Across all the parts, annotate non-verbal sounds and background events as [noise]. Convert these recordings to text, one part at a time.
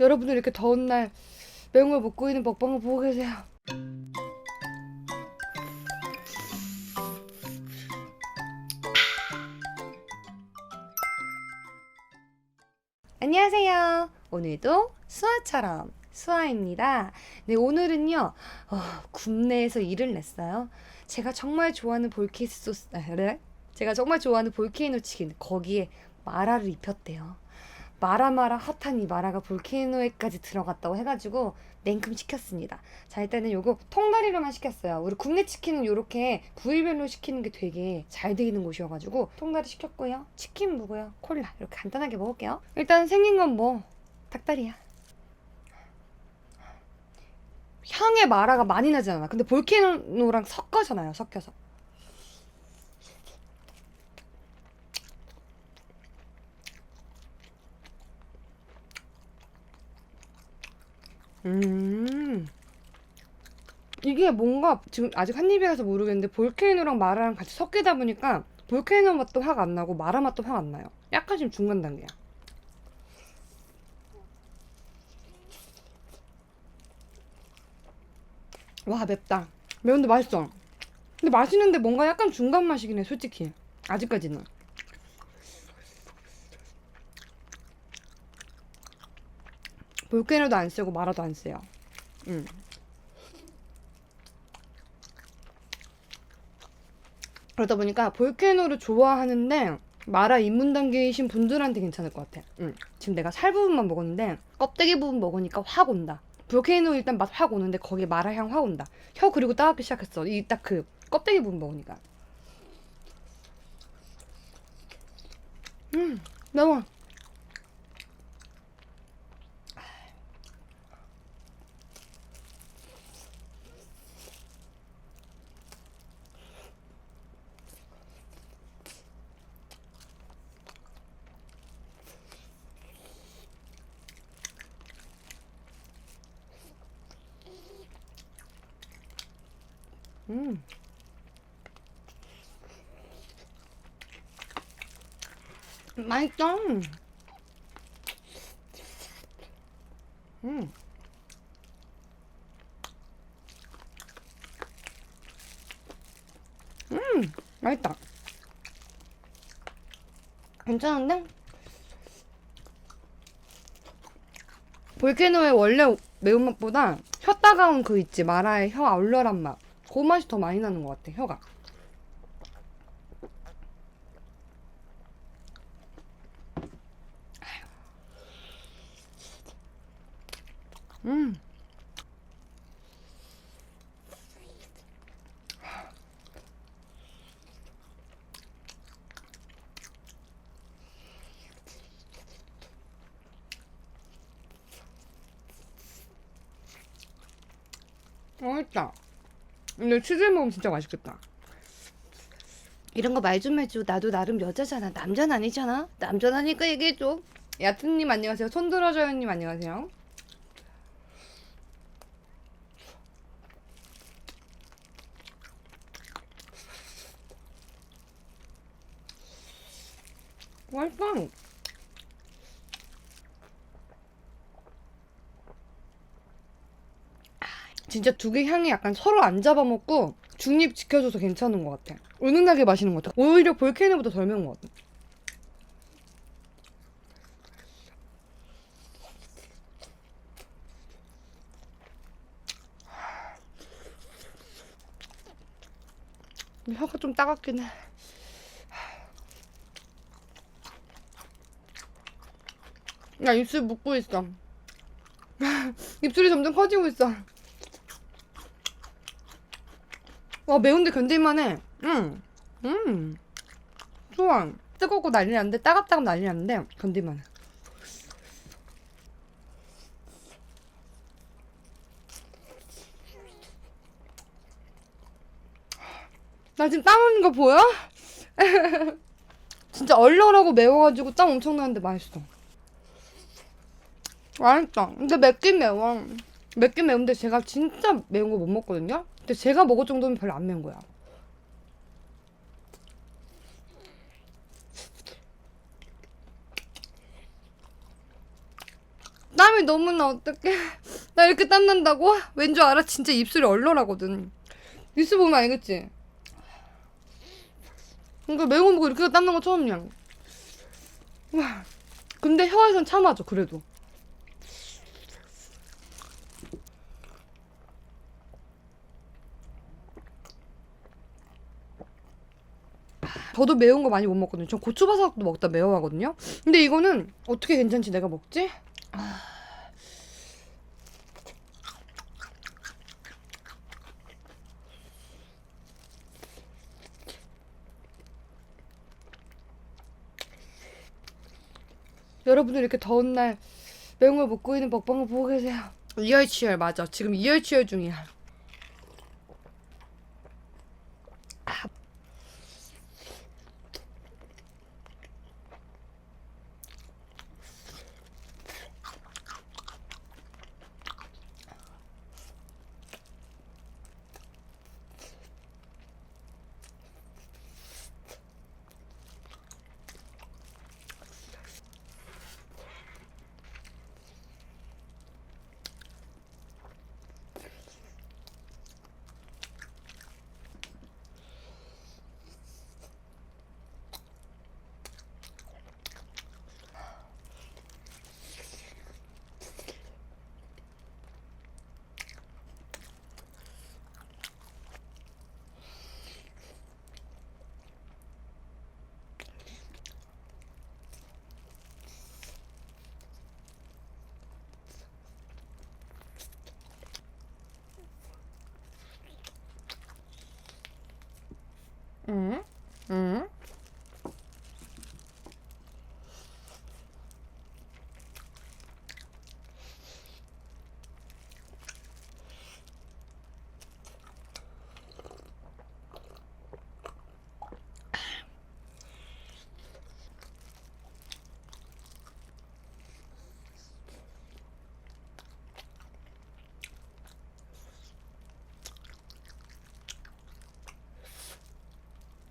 여러분들 이렇게 더운 날 매운 걸 먹고 있는 먹방을 보고 계세요. 안녕하세요. 오늘도 수아처럼 수아입니다. 네, 오늘은요, 어, 굽내에서 일을 냈어요. 제가 정말 좋아하는 볼케이스 소스, 아, 그래? 제가 정말 좋아하는 볼케이노 치킨, 거기에 마라를 입혔대요. 마라마라 핫한 이 마라가 볼케이노에까지 들어갔다고 해가지고 냉큼 시켰습니다. 자 일단은 요거 통다리로만 시켰어요. 우리 국내 치킨은 요렇게 부위별로 시키는 게 되게 잘돼 있는 곳이어가지고 통다리 시켰고요. 치킨 무고요. 콜라 이렇게 간단하게 먹을게요. 일단 생긴 건 뭐 닭다리야. 향의 마라가 많이 나지 않아. 근데 볼케이노랑 섞어잖아요. 섞여서. 음. 이게 뭔가 지금 아직 한 입이라서 모르겠는데 볼케이노랑 마라랑 같이 섞이다 보니까 볼케이노 맛도 확 안 나고 마라 맛도 확 안 나요. 약간 지금 중간 단계야. 와 맵다. 매운데 맛있어. 근데 맛있는데 뭔가 약간 중간 맛이긴 해 솔직히. 아직까지는. 볼케이노도 안 쓰고 마라도 안 써요. 음. 그러다 보니까 볼케이노를 좋아하는데 마라 입문 단계이신 분들한테 괜찮을 것 같아. 음. 지금 내가 살 부분만 먹었는데 껍데기 부분 먹으니까 확 온다. 볼케이노 일단 맛 확 오는데 거기에 마라 향 확 온다. 혀 그리고 따갑기 시작했어. 이 딱 그 껍데기 부분 먹으니까. 음, 매워. 음. 맛있어. 음. 음, 맛있다. 괜찮은데? 볼케노의 원래 매운맛보다 혀 따가운 그 있지 마라의 혀 얼얼한 맛. 그 맛이 더 많이 나는 것 같아 혀가. 음. 맛있다. 근데 치즈 먹으면 진짜 맛있겠다. 이런 거 말 좀 해줘. 나도 나름 여자잖아. 남자는 아니잖아. 남자라니까 얘기해줘. 야트님 안녕하세요. 손 들어줘요님 안녕하세요. 맛있어. 진짜 두 개 향이 약간 서로 안 잡아먹고 중립 지켜줘서 괜찮은 것 같아. 은은하게 마시는 것 같아. 오히려 볼케이노보다 덜 매운 것 같아. 혀가 좀 따갑긴 해. 야 입술 묻고 있어. [laughs] 입술이 점점 커지고 있어. 와 매운데 견딜만해. 음, 음, 좋아. 뜨겁고 난리 났는데 따갑따갑 난리 났는데 견딜만해. 나 지금 땀 흘리는 거 보여? [laughs] 진짜 얼얼하고 매워가지고 땀 엄청 나는데 맛있어. 맛있다. 근데 맵긴 매워. 맵긴 매운데 제가 진짜 매운 거 못 먹거든요? 근데 제가 먹을 정도면 별로 안 매운 거야. 땀이 너무 나 어떡해. [laughs] 나 이렇게 땀 난다고? 왠 줄 알아? 진짜 입술이 얼얼하거든. 뉴스 보면 알겠지? 그러니까 매운 거 먹고 이렇게 땀난 거 처음이야. 와. 근데 혀에선 참아줘 그래도. 저도 매운 거 많이 못 먹거든요. 전 고추바삭도 먹다 매워하거든요. 근데 이거는 어떻게 괜찮지 내가 먹지? 여러분들 이렇게 더운 날 매운 걸 먹고 있는 먹방을 보고 계세요. 이열치열 맞아. 지금 이열치열 중이야. 응?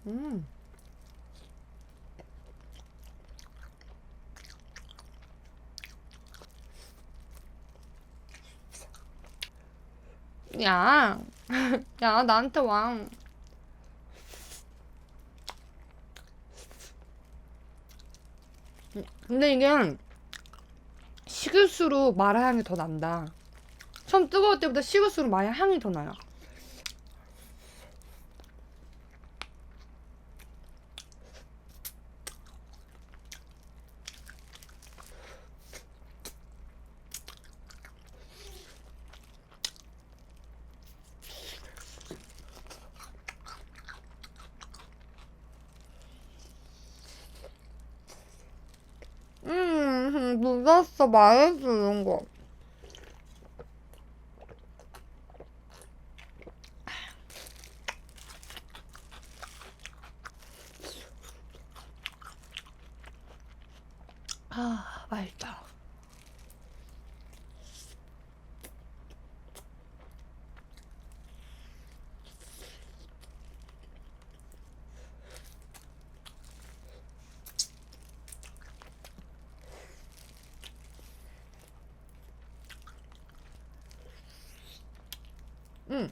음. 야, [laughs] 야, 나한테 와. 근데 이게 식을수록 마라 향이 더 난다. 처음 뜨거울 때보다 식을수록 마라 향이 더 나요. 맛있어, 이런 거. 아, 맛있다. 음.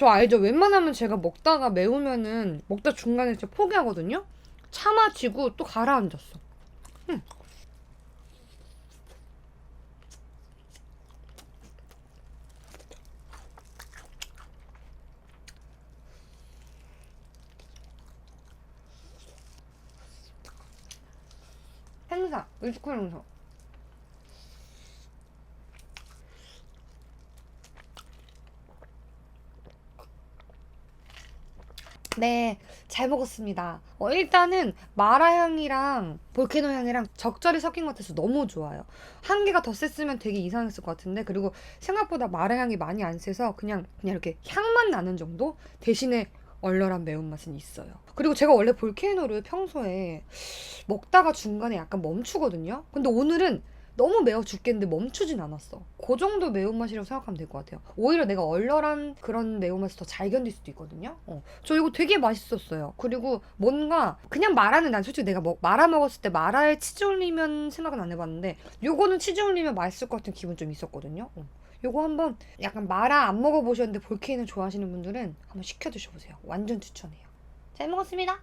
저 알죠? 웬만하면 제가 먹다가 매우면은 먹다 중간에 진짜 포기하거든요? 참아지고 또 가라앉았어. 음. 행사, 뮤지컬 행사. 네, 잘 먹었습니다. 어, 일단은 마라 향이랑 볼케노 향이랑 적절히 섞인 것 같아서 너무 좋아요. 한 개가 더 셌으면 되게 이상했을 것 같은데 그리고 생각보다 마라 향이 많이 안 세서 그냥 그냥 이렇게 향만 나는 정도 대신에 얼얼한 매운맛은 있어요. 그리고 제가 원래 볼케이노를 평소에 먹다가 중간에 약간 멈추거든요. 근데 오늘은 너무 매워 죽겠는데 멈추진 않았어. 그 정도 매운맛이라고 생각하면 될 것 같아요. 오히려 내가 얼얼한 그런 매운맛을 더 잘 견딜 수도 있거든요. 어. 저 이거 되게 맛있었어요. 그리고 뭔가 그냥 마라는 난 솔직히 내가 뭐 마라 먹었을 때 마라에 치즈 올리면 생각은 안 해봤는데 요거는 치즈 올리면 맛있을 것 같은 기분 좀 있었거든요. 어. 요거 한번 약간 마라 안 먹어보셨는데 볼케이노 좋아하시는 분들은 한번 시켜 드셔보세요. 완전 추천해요. 잘 먹었습니다.